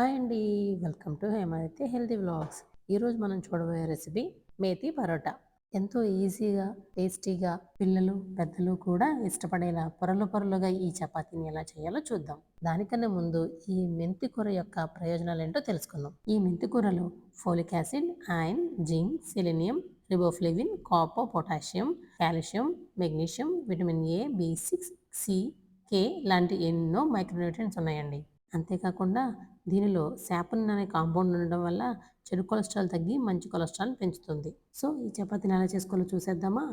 Hi అండి. Welcome to Hemaditya healthy vlogs. ఈరోజు మనం చూడబోయే రెసిపీ మేతి పరోటా. ఎంతో ఈజీగా టేస్టీగా పిల్లలు పెద్దలు కూడా ఇష్టపడేలా పొరలు పొరలుగా ఈ చపాతీని ఎలా చేయాలో చూద్దాం. దానికన్నా ముందు ఈ మెంతి కూర యొక్క ప్రయోజనాలు ఏంటో తెలుసుకుందాం. ఈ మెంతి కూరలో folic acid iron zinc selenium riboflavin copper potassium calcium magnesium vitamin A B six C K లాంటి ఎన్నో మైక్రోన్యూట్రియన్స్ ఉన్నాయండి. అంతేకాకుండా దీనిలో శాపన్ అనే కాంపౌండ్ ఉండడం వల్ల చెడు కొలెస్ట్రాల్ తగ్గి మంచి కొలెస్ట్రాల్ పెంచుతుంది. సో ఈ చపాతీని ఎలా చేసుకోవాలో చూసేద్దామా?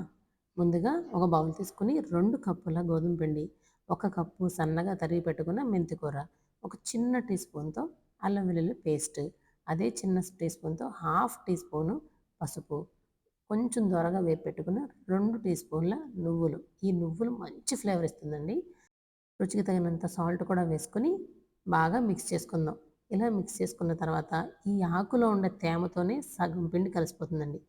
ముందుగా ఒక బౌల్ తీసుకుని రెండు కప్పుల గోధుమ పిండి ఒక కప్పు సన్నగా తరిగి పెట్టుకున్న మెంతికూర ఒక చిన్న టీ స్పూన్తో అల్లం వెల్లుల్లి పేస్ట్ అదే చిన్న టీ స్పూన్తో హాఫ్ టీ స్పూను పసుపు కొంచెం దూరగా వేపు పెట్టుకున్న రెండు టీ స్పూన్ల నువ్వులు. ఈ నువ్వులు మంచి ఫ్లేవర్ ఇస్తుందండి. రుచికి తగినంత సాల్ట్ కూడా వేసుకొని బాగా మిక్స్ చేసుకుందాం. ఇలా మిక్స్ చేసుకున్న తర్వాత ఈ ఆకులో ఉండే తేమతోనే సగం పిండి కలిసిపోతుందండి.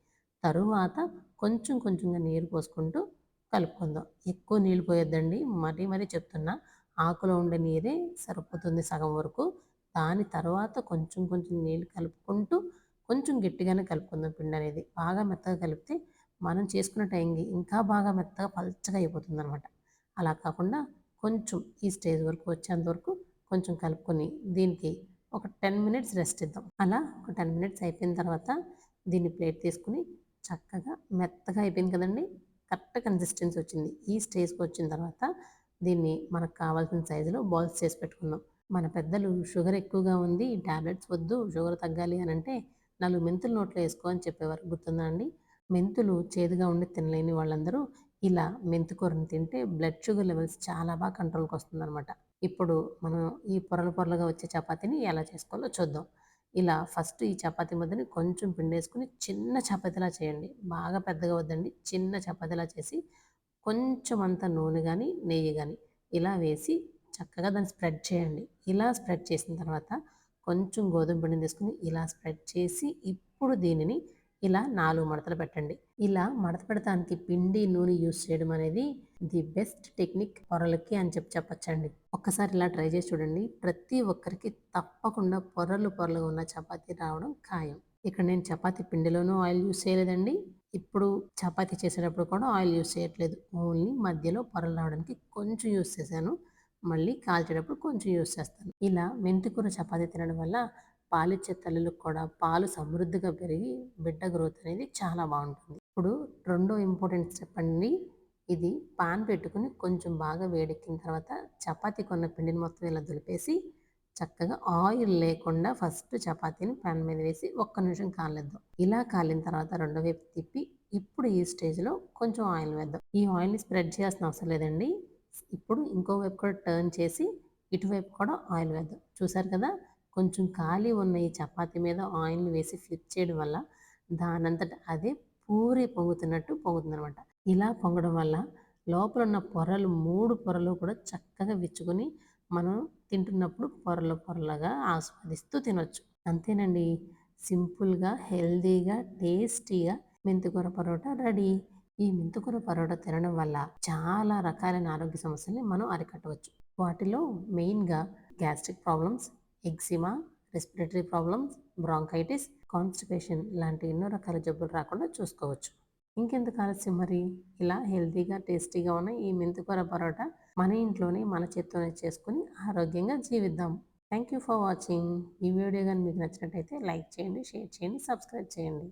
తరువాత కొంచెం కొంచెంగా నీరు పోసుకుంటూ కలుపుకుందాం. ఎక్కువ నీళ్ళు పోయొద్దండి. మరీ మరీ చెప్తున్నా ఆకులో ఉండే నీరే సరిపోతుంది సగం వరకు. దాని తర్వాత కొంచెం కొంచెం నీళ్ళు కలుపుకుంటూ కొంచెం గట్టిగానే కలుపుకుందాం పిండి అనేది. బాగా మెత్తగా కలిపితే మనం చేసుకున్న టైంకి ఇంకా బాగా మెత్తగా పల్చగా అయిపోతుంది అనమాట అలా కాకుండా కొంచెం ఈ స్టేజ్ వరకు వచ్చేంత వరకు కొంచెం కలుపుకొని దీనికి ఒక టెన్ మినిట్స్ రెస్ట్ ఇద్దాం. అలా ఒక టెన్ మినిట్స్ అయిపోయిన తర్వాత దీన్ని ప్లేట్ తీసుకుని చక్కగా మెత్తగా అయిపోయింది కదండి. కరెక్ట్ కన్సిస్టెన్సీ వచ్చింది. ఈ స్టేజ్కి వచ్చిన తర్వాత దీన్ని మనకు కావాల్సిన సైజులో బాల్స్ చేసి పెట్టుకుందాం. మన పెద్దలు షుగర్ ఎక్కువగా ఉంది ఈ ట్యాబ్లెట్స్ వద్దు షుగర్ తగ్గాలి అని అంటే నాలుగు మెంతులు నోట్లో వేసుకో అని చెప్పేవారు. గుర్తుందా అండి? మెంతులు చేదుగా ఉండి తినలేని వాళ్ళందరూ ఇలా మెంతికూరని తింటే బ్లడ్ షుగర్ లెవెల్స్ చాలా బాగా కంట్రోల్కి వస్తుందన్నమాట. ఇప్పుడు మనం ఈ పొరలు పొరలుగా వచ్చే చపాతీని ఎలా చేసుకోవాలో చూద్దాం. ఇలా ఫస్ట్ ఈ చపాతీ ముద్దని కొంచెం పిండేసుకుని చిన్న చపాతీలా చేయండి. బాగా పెద్దగా వద్దండి. చిన్న చపాతీలా చేసి కొంచెం అంత నూనె కానీ నెయ్యి కానీ ఇలా వేసి చక్కగా దాన్ని స్ప్రెడ్ చేయండి. ఇలా స్ప్రెడ్ చేసిన తర్వాత కొంచెం గోధుమ పిండిని తీసుకుని ఇలా స్ప్రెడ్ చేసి ఇప్పుడు దీనిని ఇలా నాలుగు మడతలు పెట్టండి. ఇలా మడత పెడతానికి పిండి నూనె యూస్ చేయడం అనేది ది బెస్ట్ టెక్నిక్ పొరలకి అని చెప్పి చెప్పచ్చండి. ఒక్కసారి ఇలా ట్రై చేసి చూడండి. ప్రతి ఒక్కరికి తప్పకుండా పొరలు పొరలుగా ఉన్న చపాతీ రావడం ఖాయం. ఇక్కడ నేను చపాతి పిండిలోనూ ఆయిల్ యూస్ చేయలేదండి. ఇప్పుడు చపాతి చేసేటప్పుడు కూడా ఆయిల్ యూస్ చేయట్లేదు. ఓన్లీ మధ్యలో పొరలు రావడానికి కొంచెం యూస్ చేశాను. మళ్ళీ కాల్చేటప్పుడు కొంచెం యూస్ చేస్తాను. ఇలా మెంతికూర చపాతీ తినడం వల్ల పాలిచ్చే తల్లులకు కూడా పాలు సమృద్ధిగా పెరిగి బిడ్డ గ్రోత్ అనేది చాలా బాగుంటుంది. ఇప్పుడు రెండో ఇంపార్టెంట్ స్టెప్ అండి. ఇది పాన్ పెట్టుకుని కొంచెం బాగా వేడెక్కిన తర్వాత చపాతీ కొన్న పిండిని మొత్తం ఇలా దులిపేసి చక్కగా ఆయిల్ లేకుండా ఫస్ట్ చపాతీని పాన్ మీద వేసి ఒక్క నిమిషం కాలేద్దాం ఇలా కాలిన తర్వాత రెండో వైపు తిప్పి ఇప్పుడు ఈ స్టేజ్లో కొంచెం ఆయిల్ వేద్దాం. ఈ ఆయిల్ని స్ప్రెడ్ చేయాల్సిన అవసరం లేదండి. ఇప్పుడు ఇంకో వైపు కూడా టర్న్ చేసి ఇటువైపు కూడా ఆయిల్ వేద్దాం. చూసారు కదా? కొంచెం ఖాళీ ఉన్న ఈ చపాతీ మీద ఆయిల్ని వేసి ఫ్లిప్ చేయడం వల్ల దానంతట అదే పూరి పొంగుతున్నట్టు పొంగుతుందనమాట ఇలా పొంగడం వల్ల లోపల ఉన్న పొరలు మూడు పొరలు కూడా చక్కగా విచ్చుకొని మనం తింటున్నప్పుడు పొరల పొరలుగా ఆస్వాదిస్తూ తినొచ్చు. అంతేనండి. సింపుల్గా హెల్దీగా టేస్టీగా మెంతికూర పరోటా రెడీ. ఈ మెంతికూర పరోటా తినడం వల్ల చాలా రకాలైన ఆరోగ్య సమస్యల్ని మనం అరికట్టవచ్చు. వాటిలో మెయిన్గా gastric problems eczema respiratory problems bronchitis constipation లాంటి ఎన్నో రకాల జబ్బులు రాకుండా చూసుకోవచ్చు. ఇంకెందుకు ఆలస్యం మరి? ఇలా హెల్తీగా టేస్టీగా ఉన్న ఈ మెంతికూర పరోటా మన ఇంట్లోనే మన చేత్తోనే చేసుకుని ఆరోగ్యంగా జీవిద్దాం. థ్యాంక్ యూ ఫర్ వాచింగ్ ఈ వీడియో కానీ మీకు నచ్చినట్టయితే లైక్ చేయండి షేర్ చేయండి సబ్స్క్రైబ్ చేయండి.